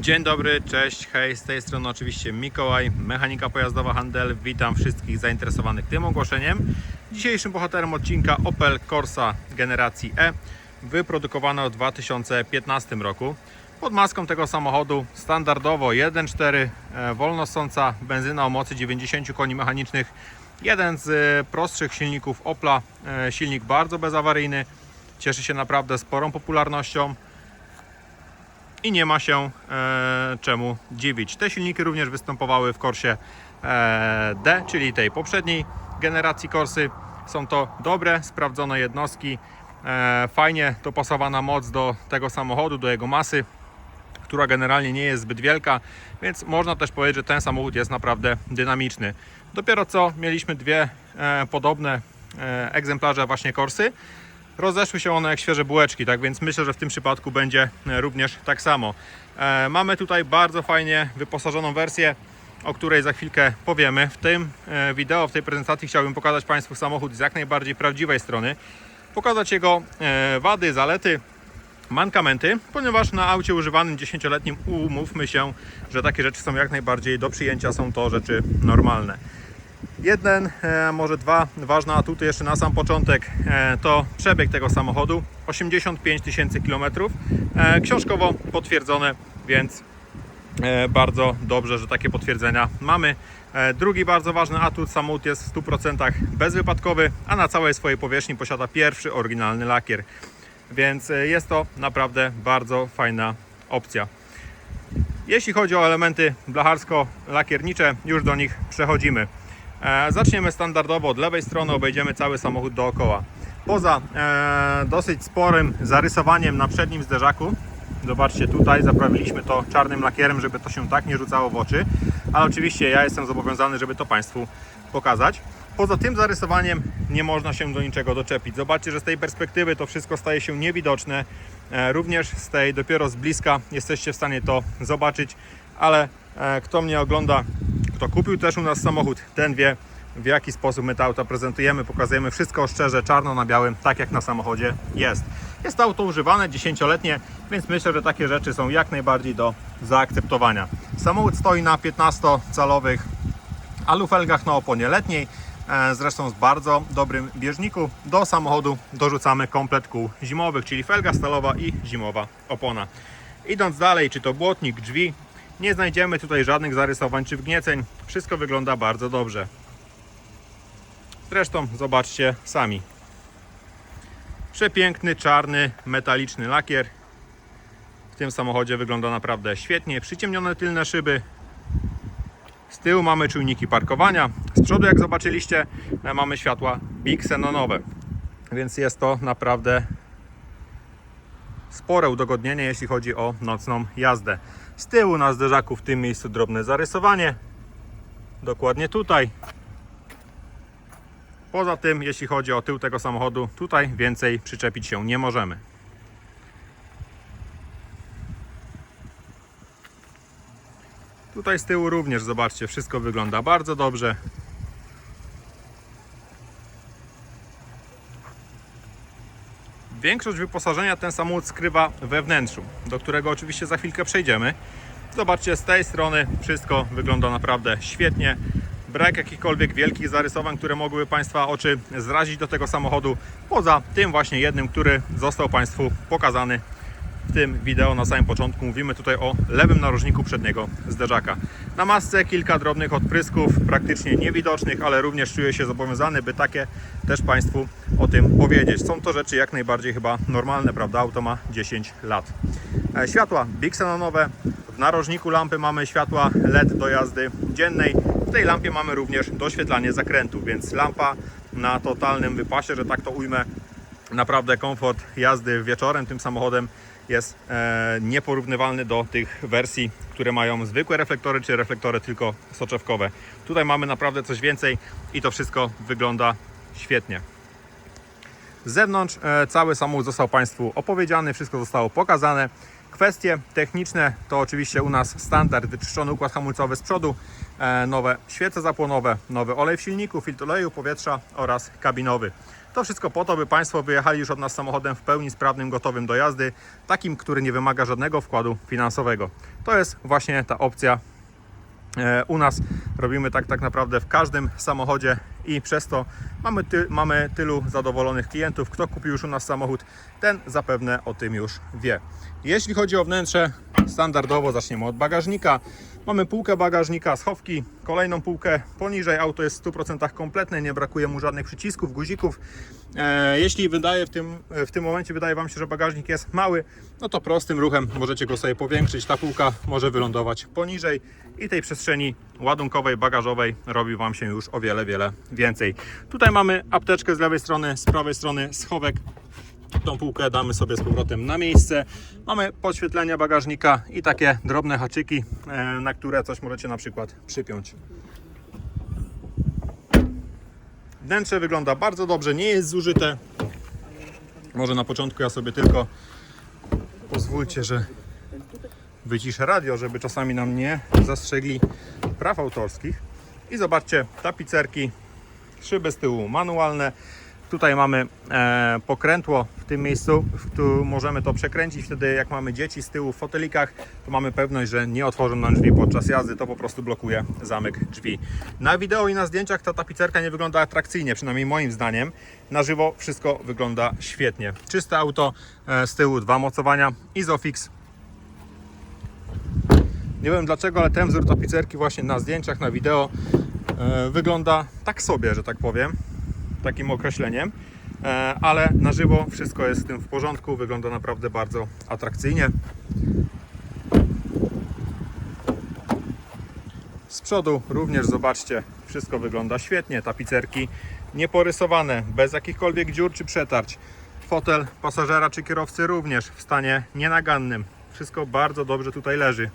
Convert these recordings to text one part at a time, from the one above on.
Dzień dobry, cześć, hej, z tej strony oczywiście Mikołaj, mechanika pojazdowa Handel. Witam wszystkich zainteresowanych tym ogłoszeniem. Dzisiejszym bohaterem odcinka Opel Corsa generacji E, wyprodukowana w 2015 roku. Pod maską tego samochodu standardowo 1.4 e, wolnosąca benzyna o mocy 90 koni mechanicznych. Jeden z e, prostszych silników Opla, e, silnik bardzo bezawaryjny, cieszy się naprawdę sporą popularnością i nie ma się e, czemu dziwić. Te silniki również występowały w Corsie e, D, czyli tej poprzedniej generacji Corsy. Są to dobre, sprawdzone jednostki, e, fajnie dopasowana moc do tego samochodu, do jego masy, która generalnie nie jest zbyt wielka, więc można też powiedzieć, że ten samochód jest naprawdę dynamiczny. Dopiero co mieliśmy dwie e, podobne e, egzemplarze właśnie Corsy. Rozeszły się one jak świeże bułeczki, tak więc myślę, że w tym przypadku będzie e, również tak samo. E, mamy tutaj bardzo fajnie wyposażoną wersję, o której za chwilkę powiemy. W tym e, wideo, w tej prezentacji chciałbym pokazać Państwu samochód z jak najbardziej prawdziwej strony. Pokazać jego wady, zalety, mankamenty, ponieważ na aucie używanym 10-letnim umówmy się, że takie rzeczy są jak najbardziej do przyjęcia, są to rzeczy normalne. Jeden, e, może dwa ważne atuty jeszcze na sam początek e, to przebieg tego samochodu 85 tysięcy kilometrów. E, Książkowo potwierdzone, więc bardzo dobrze, że takie potwierdzenia mamy. Drugi bardzo ważny atut, samochód jest w 100% bezwypadkowy, a na całej swojej powierzchni posiada pierwszy oryginalny lakier. Więc jest to naprawdę bardzo fajna opcja. Jeśli chodzi o elementy blacharsko-lakiernicze, już do nich przechodzimy. E, zaczniemy standardowo od lewej strony, obejdziemy cały samochód dookoła. Poza e, dosyć sporym zarysowaniem na przednim zderzaku, zobaczcie tutaj, zaprawiliśmy to czarnym lakierem, żeby to się tak nie rzucało w oczy, ale oczywiście ja jestem zobowiązany, żeby to Państwu pokazać. Poza tym zarysowaniem nie można się do niczego doczepić. Zobaczcie, że z tej perspektywy to wszystko staje się niewidoczne. E, Również z tej dopiero z bliska jesteście w stanie to zobaczyć, ale kto mnie ogląda, kto kupił też u nas samochód, ten wie w jaki sposób my te auta prezentujemy, pokazujemy wszystko szczerze, czarno na białym, tak jak na samochodzie jest. Jest to auto używane, 10-letnie, więc myślę, że takie rzeczy są jak najbardziej do zaakceptowania. Samochód stoi na 15-calowych alufelgach na oponie letniej, e, zresztą z bardzo dobrym bieżniku. Do samochodu dorzucamy komplet kół zimowych, czyli felga stalowa i zimowa opona. Idąc dalej, czy to błotnik, drzwi, nie znajdziemy tutaj żadnych zarysowań czy wgnieceń. Wszystko wygląda bardzo dobrze. Zresztą zobaczcie sami. Przepiękny, czarny, metaliczny lakier. W tym samochodzie wygląda naprawdę świetnie. Przyciemnione tylne szyby, z tyłu mamy czujniki parkowania. Z przodu, jak zobaczyliście, mamy światła Big Xenonowe. Więc jest to naprawdę spore udogodnienie, jeśli chodzi o nocną jazdę. Z tyłu na zderzaku w tym miejscu drobne zarysowanie. Dokładnie tutaj. Poza tym, jeśli chodzi o tył tego samochodu, tutaj więcej przyczepić się nie możemy. Tutaj z tyłu również, zobaczcie, wszystko wygląda bardzo dobrze. Większość wyposażenia ten samochód skrywa we wnętrzu, do którego oczywiście za chwilkę przejdziemy. Zobaczcie, z tej strony wszystko wygląda naprawdę świetnie. Brak jakichkolwiek wielkich zarysowań, które mogłyby Państwa oczy zrazić do tego samochodu, poza tym właśnie jednym, który został Państwu pokazany w tym wideo na samym początku mówimy tutaj o lewym narożniku przedniego zderzaka. Na masce kilka drobnych odprysków, praktycznie niewidocznych, ale również czuję się zobowiązany, by takie też Państwu o tym powiedzieć. Są to rzeczy jak najbardziej chyba normalne, prawda? Auto ma 10 lat. E, Światła Big Xenonowe. W narożniku lampy mamy światła LED do jazdy dziennej. W tej lampie mamy również doświetlanie zakrętu, więc lampa na totalnym wypasie, że tak to ujmę, naprawdę komfort jazdy wieczorem tym samochodem jest e, nieporównywalny do tych wersji, które mają zwykłe reflektory czy reflektory tylko soczewkowe. Tutaj mamy naprawdę coś więcej i to wszystko wygląda świetnie. Z zewnątrz e, cały samochód został Państwu opowiedziany, wszystko zostało pokazane. Kwestie techniczne to oczywiście u nas standard, wyczyszczony układ hamulcowy z przodu, e, nowe świece zapłonowe, nowy olej w silniku, filtr oleju, powietrza oraz kabinowy. To wszystko po to, by Państwo wyjechali już od nas samochodem w pełni sprawnym, gotowym do jazdy, takim, który nie wymaga żadnego wkładu finansowego. To jest właśnie ta opcja E, U nas robimy tak tak naprawdę w każdym samochodzie i przez to mamy, ty, mamy tylu zadowolonych klientów. Kto kupił już u nas samochód, ten zapewne o tym już wie. Jeśli chodzi o wnętrze, standardowo zaczniemy od bagażnika. Mamy półkę bagażnika, schowki, kolejną półkę poniżej. Auto jest w 100% kompletne, nie brakuje mu żadnych przycisków, guzików. E, jeśli wydaje w tym, w tym momencie wydaje Wam się, że bagażnik jest mały, no to prostym ruchem możecie go sobie powiększyć. Ta półka może wylądować poniżej i tej przestrzeni ładunkowej, bagażowej robi Wam się już o wiele, wiele więcej. Tutaj mamy apteczkę z lewej strony, z prawej strony schowek. Tą półkę damy sobie z powrotem na miejsce. Mamy podświetlenia bagażnika i takie drobne haczyki, e, na które coś możecie na przykład przypiąć. Wnętrze wygląda bardzo dobrze, nie jest zużyte. Może na początku ja sobie tylko pozwólcie, że wyciszę radio, żeby czasami nam nie zastrzegli praw autorskich. I zobaczcie, tapicerki, szyby z tyłu manualne. Tutaj mamy e, pokrętło w tym miejscu, w którym możemy to przekręcić. Wtedy jak mamy dzieci z tyłu w fotelikach, to mamy pewność, że nie otworzą nam drzwi podczas jazdy. To po prostu blokuje zamek drzwi. Na wideo i na zdjęciach ta tapicerka nie wygląda atrakcyjnie, przynajmniej moim zdaniem. Na żywo wszystko wygląda świetnie. Czyste auto, e, z tyłu dwa mocowania, Isofix. Nie wiem dlaczego, ale ten wzór tapicerki właśnie na zdjęciach, na wideo e, wygląda tak sobie, że tak powiem takim określeniem, e, ale na żywo wszystko jest z tym w porządku, wygląda naprawdę bardzo atrakcyjnie. Z przodu również zobaczcie, wszystko wygląda świetnie, tapicerki nieporysowane, bez jakichkolwiek dziur czy przetarć. Fotel pasażera czy kierowcy również w stanie nienagannym. Wszystko bardzo dobrze tutaj leży.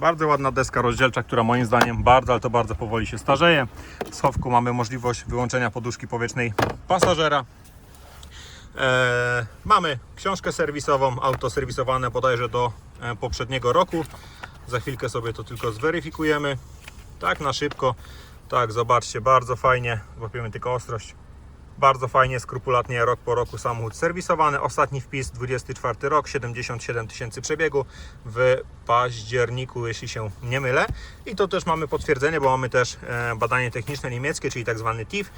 Bardzo ładna deska rozdzielcza, która moim zdaniem bardzo, ale to bardzo powoli się starzeje. W schowku mamy możliwość wyłączenia poduszki powietrznej pasażera. Eee, mamy książkę serwisową, auto serwisowane bodajże do e, poprzedniego roku. Za chwilkę sobie to tylko zweryfikujemy. Tak na szybko. Tak, zobaczcie, bardzo fajnie. Złapiemy tylko ostrość. Bardzo fajnie, skrupulatnie, rok po roku samochód serwisowany. Ostatni wpis 24 rok, 77 tysięcy przebiegu w październiku, jeśli się nie mylę. I to też mamy potwierdzenie, bo mamy też e, badanie techniczne niemieckie, czyli tak zwany TIF.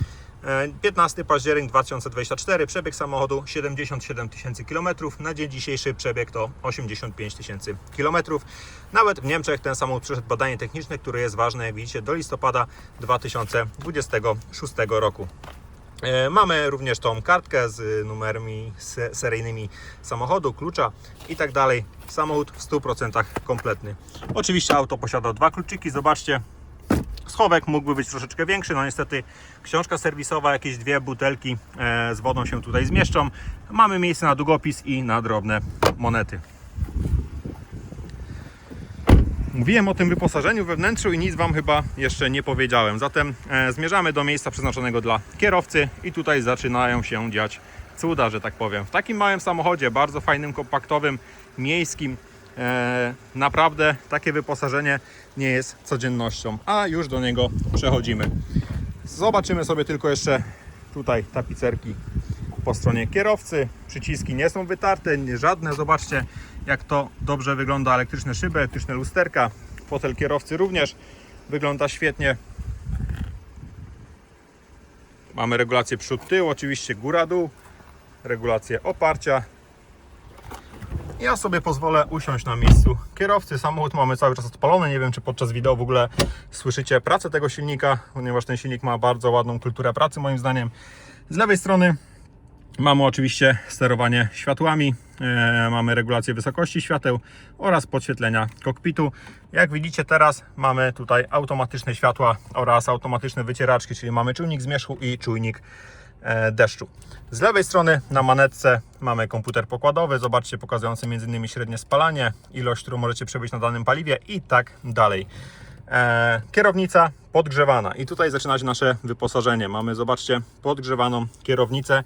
E, 15 październik 2024, przebieg samochodu 77 tysięcy kilometrów. Na dzień dzisiejszy przebieg to 85 tysięcy kilometrów. Nawet w Niemczech ten samochód przeszedł badanie techniczne, które jest ważne, jak widzicie, do listopada 2026 roku. E, Mamy również tą kartkę z numerami se- seryjnymi samochodu, klucza i tak dalej. Samochód w 100% kompletny. Oczywiście auto posiada dwa kluczyki, zobaczcie. Schowek mógłby być troszeczkę większy, no niestety książka serwisowa, jakieś dwie butelki e, z wodą się tutaj zmieszczą. Mamy miejsce na długopis i na drobne monety. Mówiłem o tym wyposażeniu we wnętrzu i nic Wam chyba jeszcze nie powiedziałem. Zatem e, zmierzamy do miejsca przeznaczonego dla kierowcy i tutaj zaczynają się dziać cuda, że tak powiem. W takim małym samochodzie, bardzo fajnym, kompaktowym, miejskim, e, naprawdę takie wyposażenie nie jest codziennością, a już do niego przechodzimy. Zobaczymy sobie tylko jeszcze tutaj tapicerki po stronie kierowcy. Przyciski nie są wytarte, nie żadne. Zobaczcie, jak to dobrze wygląda. Elektryczne szyby, elektryczne lusterka. Fotel kierowcy również wygląda świetnie. Mamy regulację przód-tył, oczywiście góra-dół, regulację oparcia. Ja sobie pozwolę usiąść na miejscu kierowcy. Samochód mamy cały czas odpalony. Nie wiem, czy podczas wideo w ogóle słyszycie pracę tego silnika, ponieważ ten silnik ma bardzo ładną kulturę pracy, moim zdaniem. Z lewej strony Mamy oczywiście sterowanie światłami, e, mamy regulację wysokości świateł oraz podświetlenia kokpitu. Jak widzicie teraz mamy tutaj automatyczne światła oraz automatyczne wycieraczki, czyli mamy czujnik zmierzchu i czujnik e, deszczu. Z lewej strony na manetce mamy komputer pokładowy, zobaczcie pokazujący m.in. średnie spalanie, ilość, którą możecie przebyć na danym paliwie i tak dalej. E, kierownica podgrzewana i tutaj zaczyna się nasze wyposażenie. Mamy, zobaczcie, podgrzewaną kierownicę.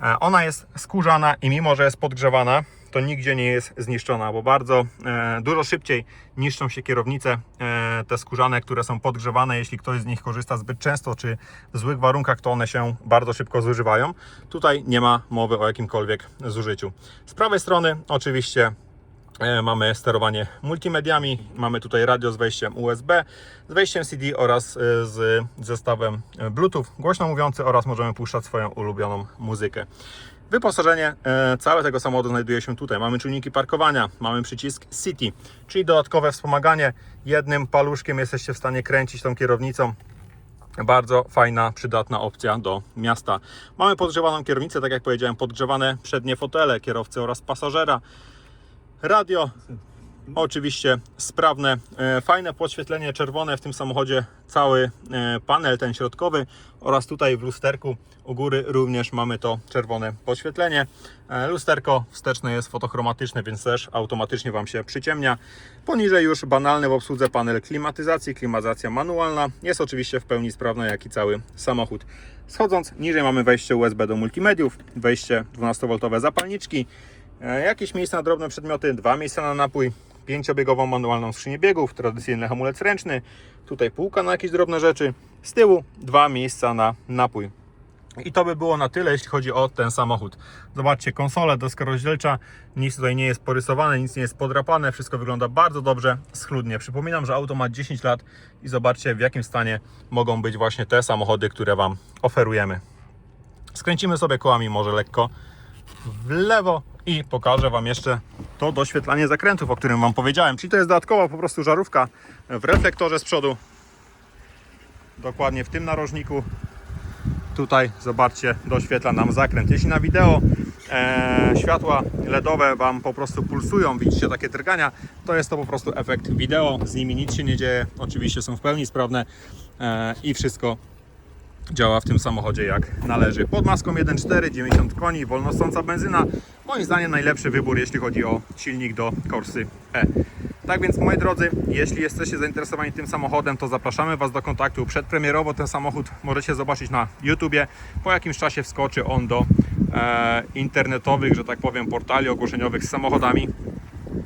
E, Ona jest skórzana i mimo, że jest podgrzewana, to nigdzie nie jest zniszczona, bo bardzo e, dużo szybciej niszczą się kierownice, e, te skórzane, które są podgrzewane. Jeśli ktoś z nich korzysta zbyt często, czy w złych warunkach, to one się bardzo szybko zużywają. Tutaj nie ma mowy o jakimkolwiek zużyciu. Z prawej strony oczywiście Mamy sterowanie multimediami, mamy tutaj radio z wejściem USB, z wejściem CD oraz e, z zestawem e, Bluetooth głośno mówiący oraz możemy puszczać swoją ulubioną muzykę. Wyposażenie e, całe tego samochodu znajduje się tutaj. Mamy czujniki parkowania, mamy przycisk City, czyli dodatkowe wspomaganie. Jednym paluszkiem jesteście w stanie kręcić tą kierownicą. Bardzo fajna, przydatna opcja do miasta. Mamy podgrzewaną kierownicę, tak jak powiedziałem, podgrzewane przednie fotele kierowcy oraz pasażera. Radio, oczywiście sprawne, e, fajne podświetlenie czerwone w tym samochodzie, cały e, panel ten środkowy oraz tutaj w lusterku u góry również mamy to czerwone podświetlenie. E, Lusterko wsteczne jest fotochromatyczne, więc też automatycznie Wam się przyciemnia. Poniżej już banalny w obsłudze panel klimatyzacji, klimatyzacja manualna. Jest oczywiście w pełni sprawna, jak i cały samochód. Schodząc niżej mamy wejście USB do multimediów, wejście 12V zapalniczki, Jakieś miejsca na drobne przedmioty, dwa miejsca na napój, pięciobiegową manualną skrzynię biegów, tradycyjny hamulec ręczny, tutaj półka na jakieś drobne rzeczy, z tyłu dwa miejsca na napój. I to by było na tyle, jeśli chodzi o ten samochód. Zobaczcie, konsolę, deska rozdzielcza, nic tutaj nie jest porysowane, nic nie jest podrapane, wszystko wygląda bardzo dobrze, schludnie. Przypominam, że auto ma 10 lat i zobaczcie w jakim stanie mogą być właśnie te samochody, które Wam oferujemy. Skręcimy sobie kołami może lekko w lewo i pokażę Wam jeszcze to doświetlanie zakrętów, o którym Wam powiedziałem. Czyli to jest dodatkowa po prostu żarówka w reflektorze z przodu. Dokładnie w tym narożniku. Tutaj zobaczcie, doświetla nam zakręt. Jeśli na wideo e, światła LEDowe Wam po prostu pulsują, widzicie takie drgania, to jest to po prostu efekt wideo. Z nimi nic się nie dzieje. Oczywiście są w pełni sprawne e, i wszystko działa w tym samochodzie jak należy. Pod maską 1.4, 90 koni, wolnostąca benzyna. Moim zdaniem najlepszy wybór, jeśli chodzi o silnik do Corsy E. Tak więc moi drodzy, jeśli jesteście zainteresowani tym samochodem, to zapraszamy Was do kontaktu. Przedpremierowo ten samochód możecie zobaczyć na YouTubie. Po jakimś czasie wskoczy on do e, internetowych, że tak powiem, portali ogłoszeniowych z samochodami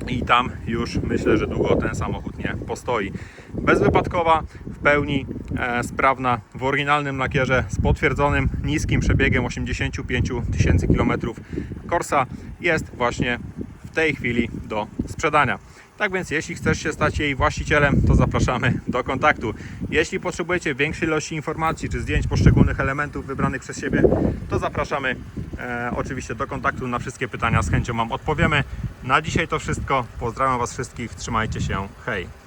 i tam już myślę, że długo ten samochód nie postoi. Bezwypadkowa, pełni e, sprawna, w oryginalnym lakierze z potwierdzonym niskim przebiegiem 85 tysięcy km. Corsa jest właśnie w tej chwili do sprzedania. Tak więc jeśli chcesz się stać jej właścicielem, to zapraszamy do kontaktu. Jeśli potrzebujecie większej ilości informacji czy zdjęć poszczególnych elementów wybranych przez siebie, to zapraszamy e, oczywiście do kontaktu. Na wszystkie pytania z chęcią Wam odpowiemy. Na dzisiaj to wszystko. Pozdrawiam Was wszystkich. Trzymajcie się. Hej!